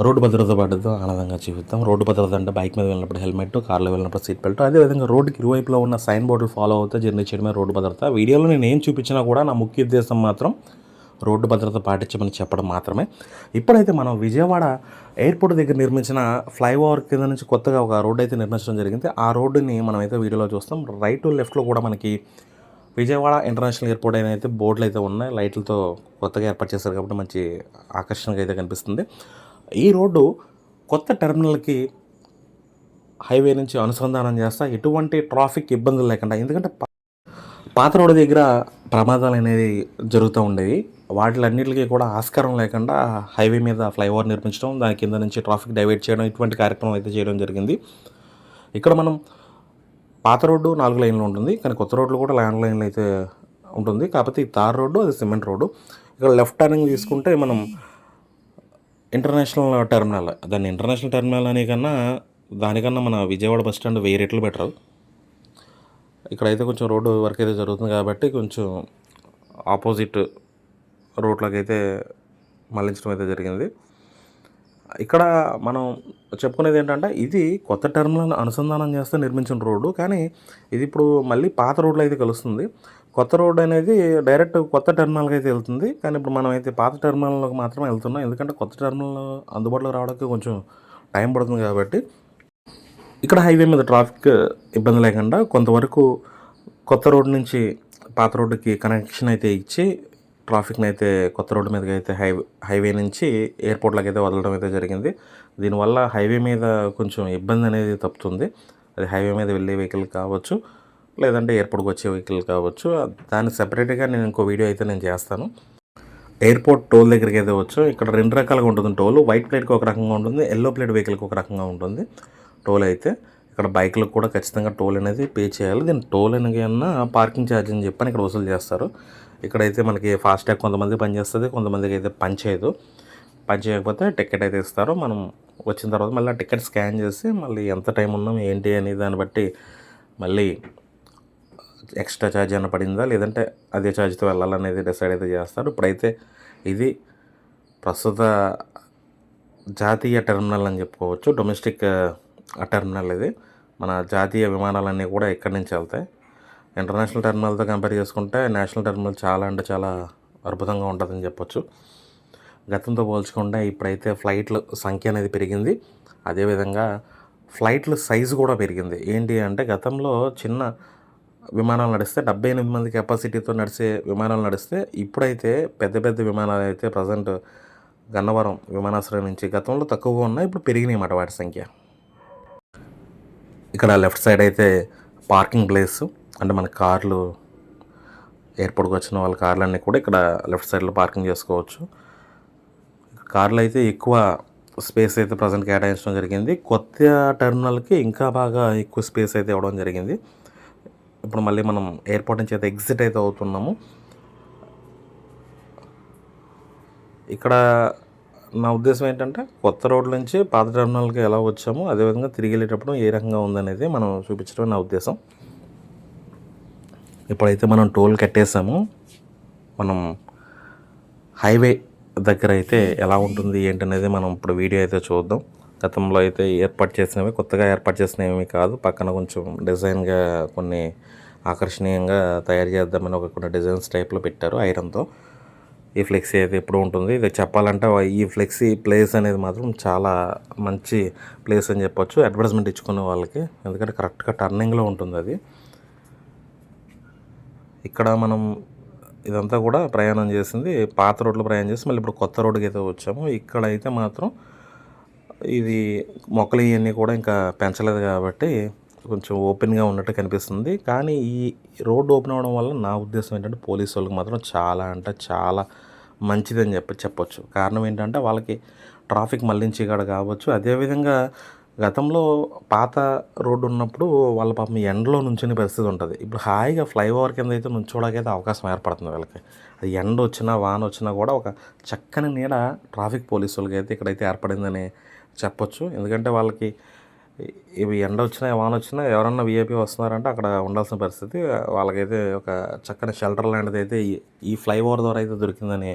Road భద్రత పడ్డతో ఆనందంగా జీవితం. రోడ్డు భద్రత అంటే బైక్ మీద వెళ్ళినప్పుడు హెల్మెట్ కార్లో వెళ్ళినప్పుడు సీట్ బెల్ట్. అదేవిధంగా రోడ్డుకి ఇరువైపులో ఉన్న సైన్ బోర్డులు ఫాలో అవుతే జర్నీ చేయడమే రోడ్డు భద్రత. వీడియోలో నేను ఏం చూపించినా కూడా నా ముఖ్య ఉద్దేశం మాత్రం రోడ్డు భద్రత పాటించమని చెప్పడం మాత్రమే. ఇప్పుడైతే మనం విజయవాడ ఎయిర్పోర్ట్ దగ్గర నిర్మించిన ఫ్లైఓవర్ కింద నుంచి కొత్తగా ఒక రోడ్డు అయితే నిర్మించడం జరిగింది. ఆ రోడ్డుని మనమైతే వీడియోలో చూస్తాం. రైట్ లెఫ్ట్లో కూడా మనకి విజయవాడ ఇంటర్నేషనల్ ఎయిర్పోర్ట్ అయినా అయితే బోర్డులు అయితే ఉన్నాయి. లైట్లతో కొత్తగా ఏర్పాటు చేశారు కాబట్టి మంచి ఆకర్షణగా అయితే కనిపిస్తుంది. ఈ రోడ్డు కొత్త టెర్మినల్కి హైవే నుంచి అనుసంధానం చేస్తా ఎటువంటి ట్రాఫిక్ ఇబ్బందులు లేకుండా. ఎందుకంటే పాత రోడ్డు దగ్గర ప్రమాదాలు అనేది జరుగుతూ ఉండేవి. వాటిలన్నిటికీ కూడా ఆస్కారం లేకుండా హైవే మీద ఫ్లైఓవర్ నిర్మించడం దాని కింద నుంచి ట్రాఫిక్ డైవర్ట్ చేయడం ఇటువంటి కార్యక్రమం అయితే చేయడం జరిగింది. ఇక్కడ మనం పాత రోడ్డు నాలుగు లైన్లు ఉంటుంది కానీ కొత్త రోడ్లు కూడా ల్యాండ్ లైన్లు అయితే ఉంటుంది. కాకపోతే ఈ తార్ రోడ్డు అది సిమెంట్ రోడ్డు. ఇక్కడ లెఫ్ట్ టర్నింగ్ తీసుకుంటే మనం ఇంటర్నేషనల్ టెర్మినల్ దాన్ని ఇంటర్నేషనల్ టెర్మినల్ అనే కన్నా దానికన్నా మన విజయవాడ బస్ స్టాండ్ వెయ్యి రెట్లు బెటర్. ఇక్కడైతే కొంచెం రోడ్డు వర్క్ అయితే జరుగుతుంది కాబట్టి కొంచెం ఆపోజిట్ రూట్లోకి అయితే మళ్ళించడం అయితే జరిగింది. ఇక్కడ మనం చెప్పుకునేది ఏంటంటే ఇది కొత్త టర్మినల్ అనుసంధానం చేస్తే నిర్మించిన రోడ్డు కానీ ఇది ఇప్పుడు మళ్ళీ పాత రోడ్లో అయితే కలుస్తుంది. కొత్త రోడ్డు అనేది డైరెక్ట్ కొత్త టెర్మినల్కి అయితే వెళ్తుంది. కానీ ఇప్పుడు మనం అయితే పాత టెర్మినల్లోకి మాత్రమే వెళ్తున్నాం. ఎందుకంటే కొత్త టెర్మినల్ అందుబాటులోకి రావడానికి కొంచెం టైం పడుతుంది కాబట్టి ఇక్కడ హైవే మీద ట్రాఫిక్ ఇబ్బంది లేకుండా కొంతవరకు కొత్త రోడ్డు నుంచి పాత రోడ్డుకి కనెక్షన్ అయితే ఇచ్చి ట్రాఫిక్ని అయితే కొత్త రోడ్డు మీదకి అయితే హై హైవే నుంచి ఎయిర్పోర్ట్లోకి అయితే వదలడం అయితే జరిగింది. దీనివల్ల హైవే మీద కొంచెం ఇబ్బంది అనేది తప్పుతుంది. అది హైవే మీద వెళ్ళే వెహికల్ కావచ్చు. లేదంటే ఎయిర్పోర్ట్కి వచ్చే వెహికల్ కావచ్చు. దాన్ని సెపరేట్గా నేను ఇంకో వీడియో అయితే నేను చేస్తాను. ఎయిర్పోర్ట్ టోల్ దగ్గరికి అయితే వచ్చు. ఇక్కడ రెండు రకాలుగా ఉంటుంది టోల్. వైట్ ప్లేట్కి ఒక రకంగా ఉంటుంది. ఎల్లో ప్లేట్ వెహికల్కి ఒక రకంగా ఉంటుంది టోల్ అయితే. ఇక్కడ బైక్లకు కూడా ఖచ్చితంగా టోల్ అనేది పే చేయాలి. దీని టోల్ అనగా పార్కింగ్ ఛార్జ్ అని చెప్పని ఇక్కడ వసూలు చేస్తారు. ఇక్కడైతే మనకి ఫాస్టాగ్ కొంతమంది పనిచేస్తుంది కొంతమందికి అయితే పని చేయదు. పని చేయకపోతే టికెట్ అయితే ఇస్తారు. మనం వచ్చిన తర్వాత మళ్ళీ ఆ టికెట్ స్కాన్ చేసి మళ్ళీ ఎంత టైం ఉన్నాం ఏంటి అని దాన్ని బట్టి మళ్ళీ ఎక్స్ట్రా ఛార్జ్ ఏమైనా పడిందా? లేదంటే అదే ఛార్జ్తో వెళ్ళాలనేది డిసైడ్ అయితే చేస్తారు. ఇప్పుడైతే ఇది ప్రస్తుత జాతీయ టెర్మినల్ అని చెప్పుకోవచ్చు. డొమెస్టిక్ టెర్మినల్ ఇది. మన జాతీయ విమానాలన్నీ కూడా ఇక్కడి నుంచి వెళ్తాయి. ఇంటర్నేషనల్ టెర్మినల్తో కంపేర్ చేసుకుంటే నేషనల్ టెర్మినల్ చాలా అంటే చాలా అద్భుతంగా ఉంటుందని చెప్పొచ్చు. గతంతో పోల్చుకుంటే ఇప్పుడైతే ఫ్లైట్ల సంఖ్య అనేది పెరిగింది. అదేవిధంగా ఫ్లైట్ల సైజు కూడా పెరిగింది. ఏంటి అంటే గతంలో చిన్న విమానాలు నడిస్తే డెబ్బై ఎనిమిది మంది కెపాసిటీతో నడిచే విమానాలు నడిస్తే ఇప్పుడైతే పెద్ద పెద్ద విమానాలు అయితే ప్రజెంట్ గన్నవరం విమానాశ్రయం నుంచి గతంలో తక్కువగా ఉన్నాయి ఇప్పుడు పెరిగినాయి అన్నమాట వాటి సంఖ్య. ఇక్కడ లెఫ్ట్ సైడ్ అయితే పార్కింగ్ ప్లేస్ అంటే మన కార్లు ఎయిర్పోర్ట్కి వచ్చిన వాళ్ళ కార్లన్నీ కూడా ఇక్కడ లెఫ్ట్ సైడ్లో పార్కింగ్ చేసుకోవచ్చు. కార్లు అయితే ఎక్కువ స్పేస్ అయితే ప్రజెంట్ కేటాయించడం జరిగింది. కొత్త టెర్మినల్కి ఇంకా బాగా ఎక్కువ స్పేస్ అయితే ఇవ్వడం జరిగింది. ఇప్పుడు మళ్ళీ మనం ఎయిర్పోర్ట్ నుంచి అయితే ఎగ్జిట్ అయితే అవుతున్నాము. ఇక్కడ నా ఉద్దేశం ఏంటంటే కొత్త రోడ్ల నుంచి పాత టెర్మినల్కి ఎలా వచ్చామో అదేవిధంగా తిరిగి వెళ్ళేటప్పుడు ఏ రకంగా ఉందనేది మనం చూపించడం నా ఉద్దేశం. ఇప్పుడైతే మనం టోల్ కట్టేసాము మనం హైవే దగ్గర అయితే ఎలా ఉంటుంది ఏంటనేది మనం ఇప్పుడు వీడియో అయితే చూద్దాం. గతంలో అయితే ఏర్పాటు చేసినవి కొత్తగా ఏర్పాటు చేసినవి కాదు. పక్కన కొంచెం డిజైన్గా కొన్ని ఆకర్షణీయంగా తయారు చేద్దామని ఒక కొన్ని డిజైన్స్ టైప్లో పెట్టారు ఐరన్తో. ఈ ఫ్లెక్సీ అయితే ఎప్పుడు ఉంటుంది. ఇది చెప్పాలంటే ఈ ఫ్లెక్సీ ప్లేస్ అనేది మాత్రం చాలా మంచి ప్లేస్ అని చెప్పొచ్చు. అడ్వర్టైజ్మెంట్ ఇచ్చుకునే వాళ్ళకి. ఎందుకంటే కరెక్ట్గా టర్నింగ్లో ఉంటుంది అది. ఇక్కడ మనం ఇదంతా కూడా ప్రయాణం చేసింది పాత రోడ్లో ప్రయాణం చేసి మళ్ళీ ఇప్పుడు కొత్త రోడ్డుకి అయితే వచ్చాము. ఇక్కడ అయితే మాత్రం ఇది మొక్కలు ఇవన్నీ కూడా ఇంకా పెంచలేదు కాబట్టి కొంచెం ఓపెన్గా ఉన్నట్టు కనిపిస్తుంది. కానీ ఈ రోడ్డు ఓపెన్ అవ్వడం వల్ల నా ఉద్దేశం ఏంటంటే పోలీసు వాళ్ళకి మాత్రం చాలా అంటే చాలా మంచిదని చెప్పి చెప్పొచ్చు. కారణం ఏంటంటే వాళ్ళకి ట్రాఫిక్ మళ్ళించి కాడ కావచ్చు. అదేవిధంగా గతంలో పాత రోడ్డు ఉన్నప్పుడు వాళ్ళ పాపం ఎండలో నుంచునే పరిస్థితి ఉంటుంది. ఇప్పుడు హాయిగా ఫ్లైఓవర్ కింద అయితే నుంచోడానికైతే అవకాశం ఏర్పడుతుంది వాళ్ళకి. అది ఎండ వచ్చినా వాన వచ్చినా కూడా ఒక చక్కని నీడ ట్రాఫిక్ పోలీసులకి అయితే ఇక్కడైతే ఏర్పడిందని చెప్పొచ్చు. ఎందుకంటే వాళ్ళకి ఇవి ఎండ వచ్చినా వాన వచ్చినా ఎవరన్నా వీఐపీ వస్తున్నారంటే అక్కడ ఉండాల్సిన పరిస్థితి. వాళ్ళకైతే ఒక చక్కని షెల్టర్ లాంటిది అయితే ఈ- ఫ్లైఓవర్ ద్వారా అయితే దొరికిందని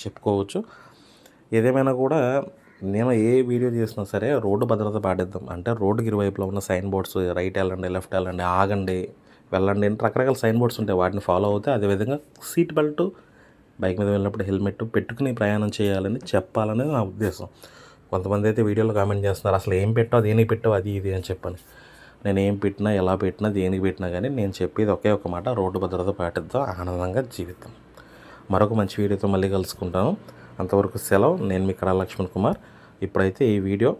చెప్పుకోవచ్చు. ఏదేమైనా కూడా నేను ఏ వీడియో చేసినా సరే రోడ్డు భద్రత పాటిద్దాం. అంటే రోడ్డుకి ఇరువైపులో ఉన్న సైన్ బోర్డ్స్ రైట్ వెళ్ళండి లెఫ్ట్ వెళ్ళండి ఆగండి వెళ్ళండి అంటే రకరకాల సైన్ బోర్డ్స్ ఉంటాయి. వాటిని ఫాలో అవుతే అదేవిధంగా సీట్ బెల్ట్ బైక్ మీద వెళ్ళినప్పుడు హెల్మెట్ పెట్టుకుని ప్రయాణం చేయాలని చెప్పాలనేది నా ఉద్దేశం. కొంతమంది అయితే వీడియోలో కామెంట్ చేస్తున్నారు అసలు ఏం పెట్టావు దేనికి పెట్టావు అది ఇది అని చెప్పాను. నేను ఏం పెట్టినా ఎలా పెట్టినా దేనికి పెట్టినా కానీ నేను చెప్పేది ఒకే ఒక మాట రోడ్డు భద్రత పాటిద్దాం ఆనందంగా జీవితం మరొక మంచి వీడియోతో మళ్ళీ కలుసుకుంటాను. అంతవరకు సెలవు. నేను మీ కళా లక్ష్మణ్ కుమార్. ఇప్పుడైతే ఈ వీడియో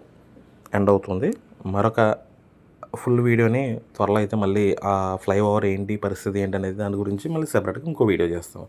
ఎండ్ అవుతుంది. మరొక ఫుల్ వీడియోని త్వరలో అయితే మళ్ళీ ఆ ఫ్లైఓవర్ ఏంటి పరిస్థితి ఏంటి అనేది దాని గురించి మళ్ళీ సెపరేట్గా ఇంకో వీడియో చేస్తాం.